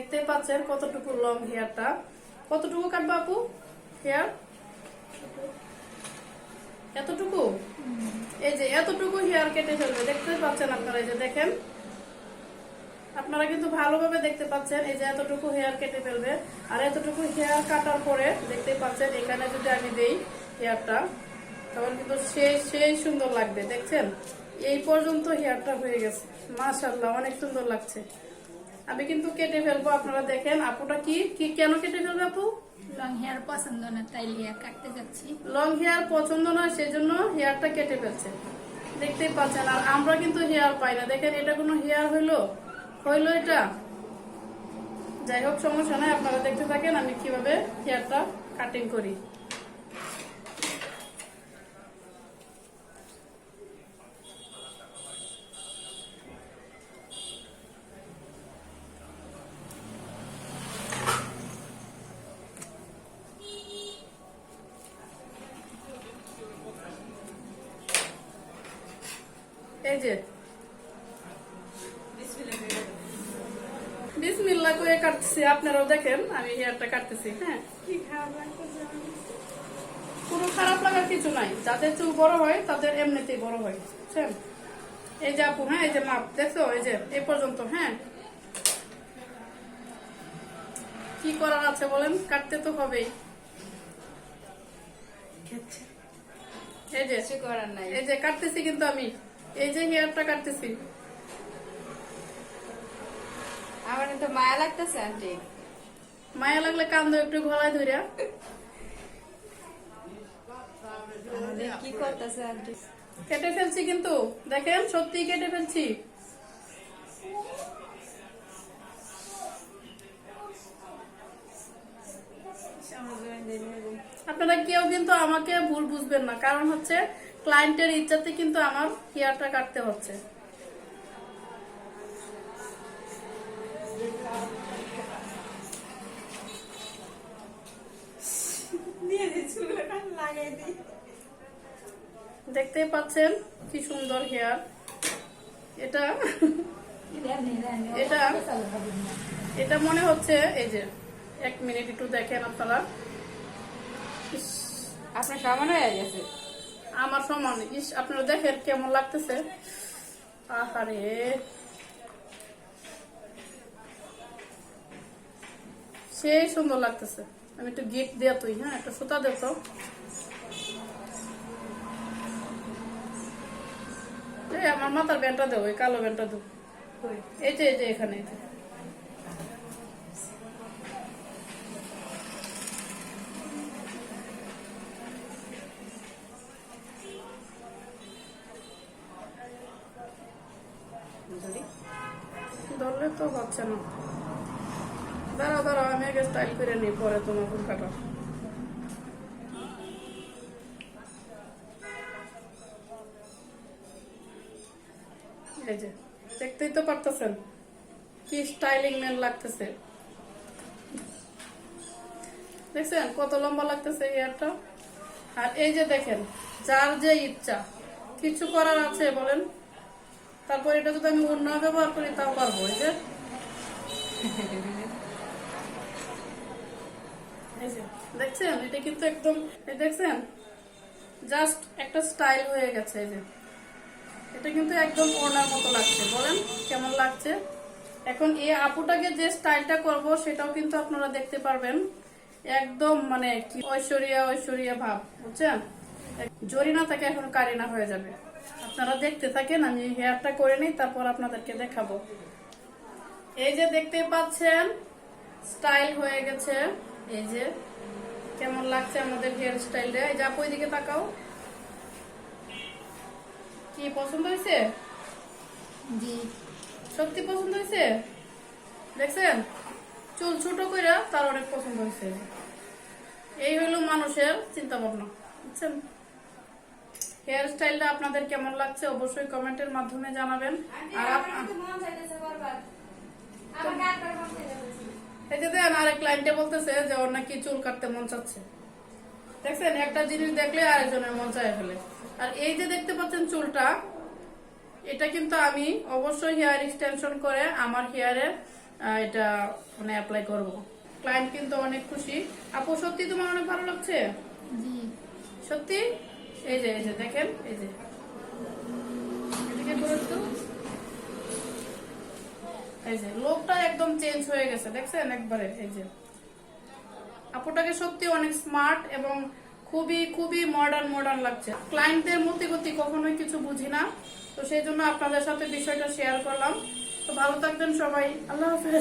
দেখতেই পাচ্ছেন কতটুকু লং হেয়ারটা কতটুকু কাটবো আপু? হেয়ার এতটুকু? এই যে এতটুকু হেয়ার কেটে ফেলবে দেখতে পাচ্ছেন আপনারা এই যে দেখেন। আপনারা কিন্তু ভালোভাবে দেখতে পাচ্ছেন এই যে এতটুকু হেয়ার কেটে ফেলবে। আর এতটুকু হেয়ার কাটার পরে দেখতে পাচ্ছেন এখানে যদি আমি দেই হেয়ারটা তখন কিন্তু সেই সেই সুন্দর লাগবে, দেখছেন? এই পর্যন্ত হেয়ারটা হয়ে গেছে। মাশাল্লাহ অনেক সুন্দর লাগছে। আমি কিন্তু কেটে ফেলব আপনারা দেখেন। আপুটা কি কি কেন কেটে ফেলবে আপু? লং হেয়ার পছন্দ না তাই হেয়ার কাটতে যাচ্ছি। লং হেয়ার পছন্দ না সেজন্য হেয়ারটা কেটে ফেলছে। দেখতেই পাচ্ছেন আর আমরা কিন্তু হেয়ার পাই না। দেখেন এটা কোনো হেয়ার হইল? হইল এটা? যাই হোক সমস্যা নাই আপনারা দেখতে থাকেন আমি কীভাবে হেয়ারটা কাটিং করি। যে বিসমিল্লা করে কাটতেছি আপনারাও দেখেন আমি হেয়ারটা কাটতেছি হ্যাঁ। কি খারাপ লাগতেছে কোনো খারাপ লাগার কিছু নাই। যাদের চুল বড় হয় তাদের এমনিতেই বড় হয় বুঝছেন? এই যে আপু হ্যাঁ এই যে মাপ দেখছ? এই যে এই পর্যন্ত হ্যাঁ। কি করার আছে বলেন? কাটতে তো হবেই। এই যে করার নাই। এই যে কাটতেছি কিন্তু আমি। এই যে হেয়ারটা কাটতেছি। আমার তো মায়া লাগতেছে আন্টি। মায়া লাগলে কান্দ একটু গলায় ধরিয়া কি করতেছে আন্টি? কেটে ফেলছি কিন্তু। দেখেন সত্যি কেটে ফেলছি। আপনারা কেউ কিন্তু আমাকে ভুল বুঝবেন না। কারণ হচ্ছে ক্লায়েন্টের ইচ্ছাতে কিন্তু আমার হেয়ারটা কাটতে হচ্ছে। লাগাই দিই। দেখতেই পাচ্ছেন কি সুন্দর হেয়ার। এটা এটা এটা মনে হচ্ছে এই যে এক মিনিট একটু দেখেন আপনারা। ইস, আপনার সমান হয়ে গেছে। আমার সমান। ইস, আপনারা দেখেন কেমন লাগতেছে? আহারে। সেই সুন্দর লাগতেছে। আমি একটু গিফট দিয়া তুই হ্যাঁ একটা সুতা দে তো। এই আমার মাথার ব্যান্ডটা দেবো কালো ব্যান্ডটা দেবো এই যে এই যে, এখানে তো হচ্ছে না। দাঁড়াও দাঁড়াও, আমি আগে স্টাইল করে নিই, পরে তোমার ফুল কাটা। এই যে, দেখতেই তো পারতেছেন কি স্টাইলিং ম্যান লাগতেছে। দেখছেন কত লম্বা লাগতেছে হেয়ারটা আর এই যে দেখেন, যার যে ইচ্ছা, কিছু করার আছে, বলেন। তারপর এটা যদি আমি অন্য ব্যবহার করি, তাও পারব, এই যে। দেখছেন? এটা কিন্তু একদম দেখছেন? জাস্ট একটা স্টাইল হয়ে গেছে, এই যে। এটা কিন্তু একদম ওনার মতো লাগছে। বলেন কেমন লাগছে? এখন এই আপুটাকে যে স্টাইলটা করব, সেটাও কিন্তু আপনারা দেখতে পারবেন। একদম মানে কি ঐশ্বরিয়া ঐশ্বরিয়া ভাব, বুঝছেন? জরিনা থেকে এখন কারিনা হয়ে যাবে। আপনারা দেখতে থাকেন আমি হেয়ারটা করে নিই তারপর আপনাদেরকে দেখাবো। এই যে দেখতে পাচ্ছেন স্টাইল হয়ে গেছে। এই যে কেমন লাগছে আমাদের হেয়ার স্টাইলটা? এই যে আপু দিকে তাকাও। কি পছন্দ হয়েছে? জি। সত্যি পছন্দ হয়েছে? দেখছেন? চুল ছোট কইরা তার অনেক পছন্দ হয়েছে। এই হইল মানুষের চিন্তা ভাবনা বুঝছেন? হেয়ার স্টাইলটা আপনাদের কেমন লাগছে অবশ্যই কমেন্টের মাধ্যমে জানাবেন। আর এই যে দেন আরেক ক্লায়েন্টে বলতেছে যে ওর নাকি চুল কাটতে মন চাচ্ছে। দেখছেন একটা জিনিস দেখলে আরেকজনের মন চায় ফেলে। আর এই যে দেখতে পাচ্ছেন চুলটা এটা কিন্তু আমি অবশ্যই হেয়ার এক্সটেনশন করে আমার হেয়ারে এটা মানে অ্যাপ্লাই করব। ক্লায়েন্ট কিন্তু অনেক খুশি। আপু সত্যি তোমার অনেক ভালো লাগছে? জি। সত্যি? লোকটা একদম চেঞ্জ হয়ে গেছে, দেখছেন? একবারে, এই যে। আপুটাকে সত্যি অনেক স্মার্ট এবং খুবই খুবই মডার্ন মডার্ন লাগছে। ক্লায়েন্টদের মতি গতি কখনোই কিছু বুঝি না। তো সেই জন্য আপনাদের সাথে বিষয়টা শেয়ার করলাম। তো ভালো থাকবেন সবাই। আল্লাহ হাফেজ।